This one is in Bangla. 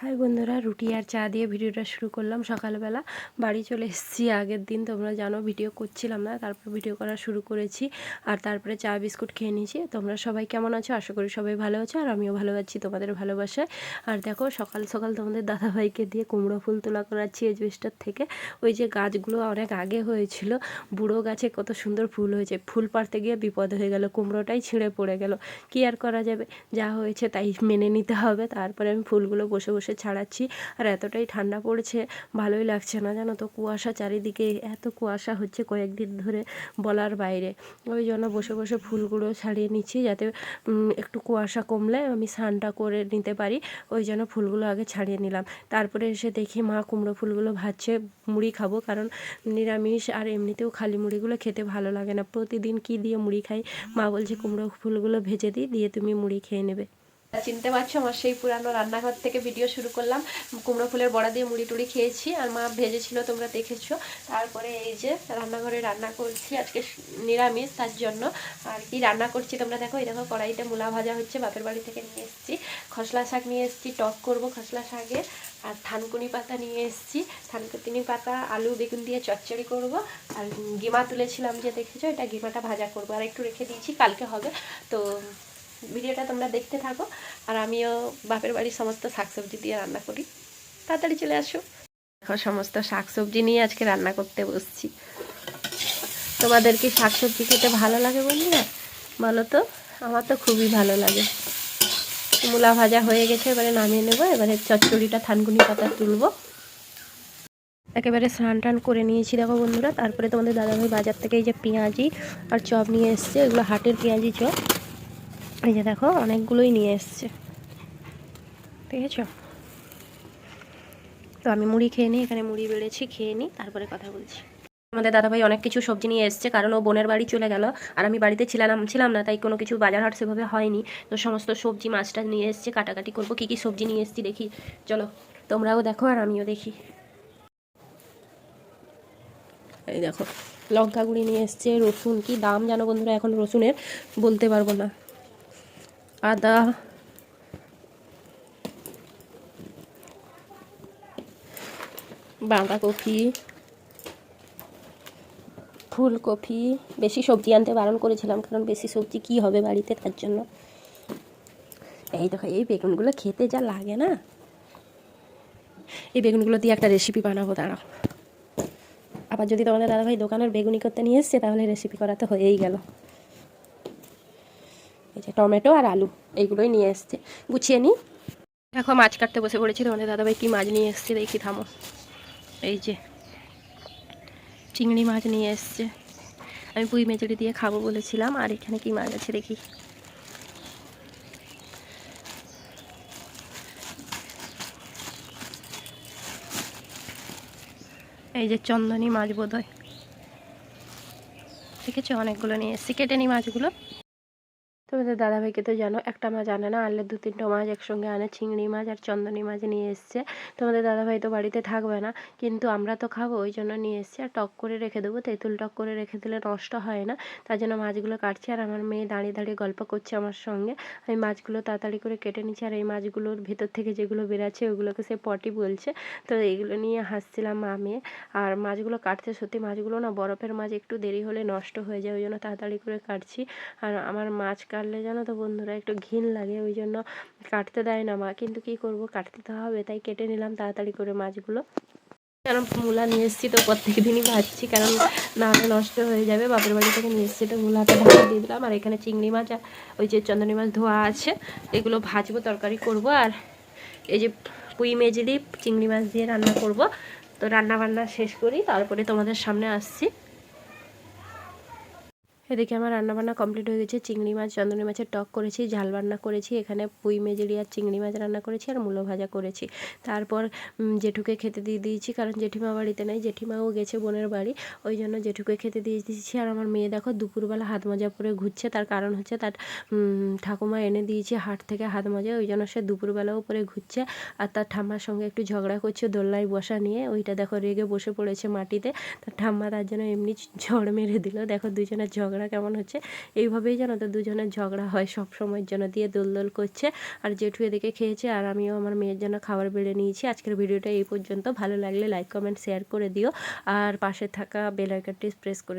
হাই বন্ধুরা, রুটি আর চা দিয়ে ভিডিওটা শুরু করলাম সকালবেলা। বাড়ি চলে এসেছি আগের দিন, তোমরা জানো ভিডিও করছিলাম না, তারপর ভিডিও করা শুরু করেছি আর তারপরে চা, বিস্কুট খেয়ে নিয়েছি। তোমরা সবাই কেমন আছো? আশা করি সবাই ভালো আছো আর আমিও ভালো আছি তোমাদের ভালোবাসায়। আর দেখো, সকাল সকাল তোমাদের দাদাভাইকে দিয়ে কুমড়ো ফুল তোলা করাচ্ছি এজবেস্টার থেকে। ওই যে গাছগুলো অনেক আগে হয়েছিল, বুড়ো গাছে কত সুন্দর ফুল হয়েছে। ফুল পাড়তে গিয়ে বিপদ হয়ে গেল, কুমড়োটাই ছিঁড়ে পড়ে গেল। কি আর করা যাবে? যা হয়েছে তাই মেনে নিতে হবে। তারপরে আমি ফুলগুলো বসে বসে ছাড়াচ্ছি। আর এতটাই ঠান্ডা পড়েছে, ভালোই লাগছে না জানো তো? কুয়াশা চারিদিকে, এত কুয়াশা হচ্ছে কয়েকদিন ধরে বলার বাইরে। ওই জন্য বসে বসে ফুলগুলো ছাড়িয়ে নিচ্ছি যাতে একটু কুয়াশা কমলে আমি স্নানটা করে নিতে পারি। ওই জন্য ফুলগুলো আগে ছাড়িয়ে নিলাম। তারপরে এসে দেখি মা কুমড়ো ফুলগুলো ভাজছে, মুড়ি খাব। কারণ নিরামিষ আর এমনিতেও খালি মুড়িগুলো খেতে ভালো লাগে না। প্রতিদিন কি দিয়ে মুড়ি খাই? মা বলছে, কুমড়ো ফুলগুলো ভেজে দিই, দিয়ে তুমি মুড়ি খেয়ে নেবে। চিনতে পারছ, আমার সেই পুরানো রান্নাঘর থেকে ভিডিও শুরু করলাম। কুমড়ো ফুলের বড়া দিয়ে মুড়ি টুড়ি খেয়েছি, আর মা ভেজেছিল, তোমরা দেখেছ। তারপরে এই যে রান্নাঘরে রান্না করছি, আজকে নিরামিষ, তার জন্য। আর কি রান্না করছি তোমরা দেখো, এই দেখো কড়াইতে মূলা ভাজা হচ্ছে, বাপের বাড়ি থেকে নিয়ে এসেছি। খসলা শাক নিয়ে এসেছি, টক করব খসলা শাকে। আর থানকুনি পাতা নিয়ে এসেছি, থানকুনি পাতা, আলু, বেগুন দিয়ে চচ্চড়ি করব। আর গিমা তুলেছিলাম যে, দেখেছ? এটা গিমাটা ভাজা করব। আর একটু রেখে দিয়েছি, কালকে হবে। তো ভিডিওটা তোমরা দেখতে থাকো। আর আমিও বাপের বাড়ির সমস্ত শাকসবজি দিয়ে রান্না করি। তাড়াতাড়ি চলে আসো। দেখো, সমস্ত শাকসবজি নিয়ে আজকে রান্না করতে বসছি। তোমাদের কি শাকসবজি খেতে ভালো লাগে বন্ধুরা? বলো তো, আমার তো খুবই ভালো লাগে। মূলা ভাজা হয়ে গেছে, এবারে নামিয়ে নেব। এবারে চচ্চড়িটা, থানকুনি পাতা তুলবো। একেবারে স্নান টান করে নিয়েছি দেখো বন্ধুরা। তারপরে তোমাদের দাদাভাই বাজার থেকে এই যে পেঁয়াজি আর চপ নিয়ে এসছে। এগুলো হাটের পেঁয়াজি চপ। এই যে দেখো, অনেকগুলোই নিয়ে এসছে। আছে তো আমি মুড়ি খেয়ে নিই, এখানে মুড়ি বেড়েছি, খেয়ে নিই, তারপরে কথা বলছি। আমাদের দাদাভাই অনেক কিছু সবজি নিয়ে এসছে, কারণ ও বোনের বাড়ি চলে গেল, আর আমি বাড়িতে ছিলাম ছিলাম না, তাই কোনো কিছু বাজার হাট সেভাবে হয়নি। তো সমস্ত সবজি, মাছটা নিয়ে এসছে, কাটাকাটি করব, কী কী সবজি নিয়ে এসছি দেখি। চলো, তোমরাও দেখো আর আমিও দেখি। এই দেখো, লঙ্কা গুঁড়ি নিয়ে এসছে, রসুন, কি দাম জানো বন্ধুরা, এখন রসুনের বলতে পারব না। আদা বাঁধাকপি, ফুলকপি, বেশি সবজি আনতে বারণ করেছিলাম, কারণ বেশি সবজি কি হবে বাড়িতে তার জন্য। এই দেখো, এই বেগুনগুলো খেতে যা লাগে না। এই বেগুনগুলো দিয়ে একটা রেসিপি বানাবো, দাঁড়াও। আবার যদি তোমাদের দাদাভাই দোকানের বেগুনি করতে নিয়ে এসছে, তাহলে রেসিপি করা তো হয়েই গেল। এই যে টমেটো আর আলু, এইগুলোই নিয়ে এসছে। গুছিয়ে নিই দেখো, মাছ কাটতে বসে পড়েছি তোমাদের দাদাভাই, কি মাছ নিয়ে এসছে দেখি, থামো। এই যে, চিংড়ি মাছ নিয়ে এসছে। আমি পুঁই মেচড়ি দিয়ে খাব বলেছিলাম, আর এখানে কি মাছ আছে দেখি। এই যে চন্দনী মাছ বোধ হয় ঠিক আছে অনেকগুলো নিয়ে এসছি। কেটে নিই মাছগুলো। দাদাভাইকে তো জানো, একটা মাছ আনে না আনলে দু তিনটা মাছ একসঙ্গে আনে, চিংড়ি মাছ আর চন্দনী মাছ নিয়ে এসছে। তোমাদের দাদাভাই তো বাড়িতে থাকবে না, কিন্তু আমরা তো খাব, ওই জন্য নিয়ে এসছি। আর টক করে রেখে দেবো, তেঁতুল টক করে রেখে দিলে নষ্ট হয় না, তার জন্য মাছগুলো কাটছি। আর আমার মেয়ে দাঁড়িয়ে দাঁড়িয়ে গল্প করছে আমার সঙ্গে। আমি মাছগুলো তাড়াতাড়ি করে কেটে নিচ্ছি, আর এই মাছগুলোর ভেতর থেকে যেগুলো বেরাচ্ছে, ওগুলোকে সে পটি বলছে। তো এইগুলো নিয়ে হাসছিলাম মা, মেয়ে। আর মাছগুলো কাটতে সত্যি মাছগুলো না, বরফের মাছ একটু দেরি হলে নষ্ট হয়ে যায়, ওই জন্য তাড়াতাড়ি করে কাটছি। আর আমার মাছ কাটলে জানো তো বন্ধুরা, একটু ঘিন লাগে ওই জন্য কাটতে দেয় না মা। কিন্তু কি করব, কাটতে তো হবে, তাই কেটে নিলাম তাড়াতাড়ি করে মাছগুলো। কারণ মূলা নিয়ে এসেছি তো প্রত্যেক দিনই ভাজছি, কারণ না হলে নষ্ট হয়ে যাবে। বাপের বাড়ি থেকে নিয়ে এসেছি তো মূলাটা ঢাকা দিয়ে দিলাম। আর এখানে চিংড়ি মাছ আর ওই যে চন্দনী মাছ ধোয়া আছে, এগুলো ভাজবো, তরকারি করব। আর এই যে পুঁই মেজলি চিংড়ি মাছ দিয়ে রান্না করব। তো রান্না বান্না শেষ করি, তারপরে তোমাদের সামনে আসছি। এদিকে আমার রান্নাবান্না কমপ্লিট হয়ে গেছে। চিংড়ি মাছ, চন্দনী মাছের টক করেছি, ঝাল রান্না করেছি, এখানে পুঁই মেজেলি আর চিংড়ি মাছ রান্না করেছি আর মূলো ভাজা করেছি। তারপর জেঠুকে খেতে দিয়ে দিয়েছি, কারণ জেঠিমা বাড়িতে নেই, জেঠিমাও গেছে বোনের বাড়ি, ওই জন্য জেঠুকে খেতে দিয়ে দিয়েছি। আর আমার মেয়ে দেখো দুপুরবেলা হাত মাজা পরে ঘুরছে, তার কারণ হচ্ছে তার ঠাকুমা এনে দিয়েছে হাট থেকে হাত মাজা, ওই জন্য সে দুপুরবেলাও পরে ঘুরছে। আর তার ঠাম্মার সঙ্গে একটু ঝগড়া করছে, দোলনায় বসা নিয়ে, ওইটা দেখো রেগে বসে পড়েছে মাটিতে। তার ঠাম্মা তার জন্য এমনি ঝড় মেরে দিল। দেখো দুজনের ঝগড়া ঝগড়া কেমন হচ্ছে? এইভাবেই জানো তো দুজনের ঝগড়া হয়, সব সময়ের জন্য দিয়ে দোল করছে। আর জেঠু এদিকে খেয়েছে আর আমিও আমার মেয়ের জন্য খাবার বেড়ে নিয়েছি। আজকের ভিডিওটা এই পর্যন্ত। ভালো লাগলে লাইক কমেন্ট শেয়ার করে দিও। আর পাশে থাকা বেল আইকনটি প্রেস করে